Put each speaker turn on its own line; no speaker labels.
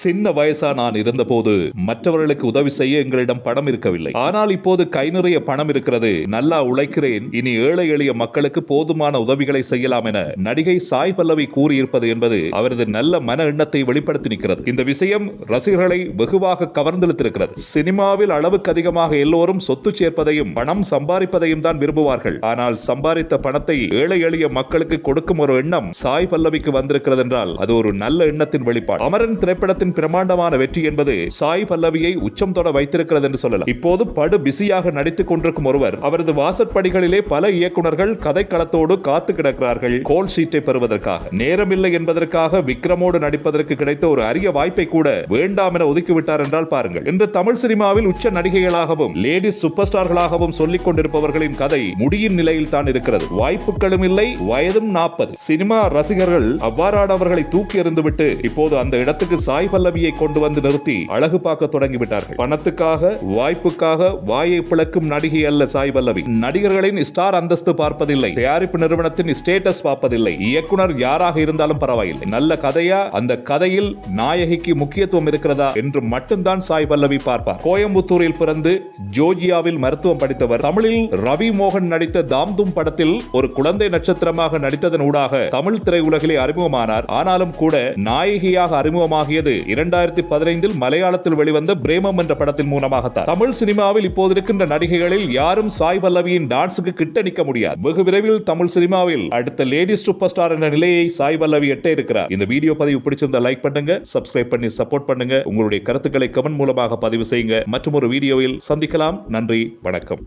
சின்ன வயசா நான் இருந்தபோது மற்றவர்களுக்கு உதவி செய்ய எங்களிடம் பணம் இருக்கவில்லை. ஆனால் இப்போது கை நிறைய பணம் இருக்கிறது. நல்லா உழைக்கிறேன். இனி ஏழை எளிய மக்களுக்கு போதுமான உதவிகளை செய்யலாம் என நடிகை சாய் பல்லவி கூறியிருப்பது என்பது அவரது நல்ல மன எண்ணத்தை வெளிப்படுத்தி நிற்கிறது. இந்த விஷயம் ரசிகர்களை வெகுவாக கவர்ந்தெழுத்திருக்கிறது. சினிமாவில் அளவுக்கு அதிகமாக எல்லோரும் சொத்து சேர்ப்பதையும் பணம் சம்பாதிப்பதையும் தான் விரும்புவார்கள். ஆனால் சம்பாதித்த பணத்தை ஏழை எளிய மக்களுக்கு கொடுக்கும் ஒரு எண்ணம் சாய் பல்லவிக்கு வந்திருக்கிறது என்றால் அது ஒரு நல்ல எண்ணத்தின் வெளிப்பாடு. அமரன் திரைப்படத்தின் பிரமாண்டமான வெற்றி என்பது சாய் பல்லவியை உச்சம் தொட வைத்திருக்கிறது என்று சொல்லலாம். இப்போது படு பிஸியாக நடித்துக் கொண்டிருக்கும் ஒருவர் அவரது வாசற்படிகளிலே பல இயக்குநர்கள் கதைக்களத்தோடு காத்து கிடக்கிறார்கள் கோல் ஷீட்டை பெறுவதற்காக. நேரமில்லை என்பதற்காக விக்ரமோடு நடிப்பதற்கு கிடைத்த ஒரு அரிய வாய்ப்பை கூட வேண்டாம் என ஒதுக்கிவிட்டார் என்றால் பாருங்கள். இன்று தமிழ் சினிமாவில் உச்ச நடிகைகளாகவும் லேடிஸ் சூப்பர் ஸ்டார்களாகவும் சொல்லிக் கொண்டிருப்பவர்களின் கதை முடியும் நிலையில் தான் இருக்கிறது. வாய்ப்புகளும் இல்லை வயதும் நாற்பது. சினிமா ரசிகர்கள் அவ்வாறானவர்களை தூக்கி எறிந்துவிட்டு இப்போது அந்த இடத்துக்கு சாய் பல்லவியை கொண்டு வந்து நிறுத்தி அழகு பார்க்க தொடங்கிவிட்டார்கள். பணத்துக்காக வாய்ப்புக்காக வாயை பிளக்கும் நடிகை அல்ல சாய் பல்லவி. நடிகர்களின் ஸ்டார் அந்தஸ்து பார்ப்பதில்லை. தயாரிப்பு நிறுவனத்தின் ஸ்டேட்டஸ் பார்ப்பதில்லை. இயக்குனர் யாராக இருந்தாலும் பரவாயில்லை. நல்ல கதையா அந்த கதையில் நாயகிக்கு முக்கியத்துவம் இருக்கிறதா என்று மட்டும்தான் சாய் பல்லவி பார்ப்பார். கோயம்புத்தூரில் பிறந்து ஜோர்ஜியாவில் மருத்துவம் படித்தவர் தமிழில் ரவி மோகன் நடித்த தாம்தும் படத்தில் ஒரு குழந்தை நட்சத்திரமாக நடித்ததன் ஊடாக தமிழ் திரையுலகிலே அறிமுகமானார். ஆனாலும் கூட நாயகியாக அறிமுகமாகியது இரண்டாயிரத்தி பதினைந்தில் மலையாளத்தில் வெளிவந்த பிரேமம் என்ற படத்தின் மூலமாகத்தான். தமிழ் சினிமாவில் இப்போது இருக்கின்ற நடிகைகளில் யாரும் சாய் பல்லவியின் டான்ஸுக்கு கிட்ட நிற்க முடியாது. வெகு விரைவில் தமிழ் சினிமாவில் அடுத்த லேடி சூப்பர் ஸ்டார் என்ற நிலையை சாய் பல்லவி எட்ட இருக்கிறார். இந்த வீடியோ பதிவு பிடிச்சிருந்தா லைக் பண்ணுங்க சப்ஸ்கிரைப் பண்ணி சப்போர்ட் பண்ணுங்க. உங்களுடைய கருத்துக்களை கமெண்ட் மூலமாக பதிவு செய்யுங்க. மற்றும் ஒரு வீடியோவில் சந்திக்கலாம். நன்றி வணக்கம்.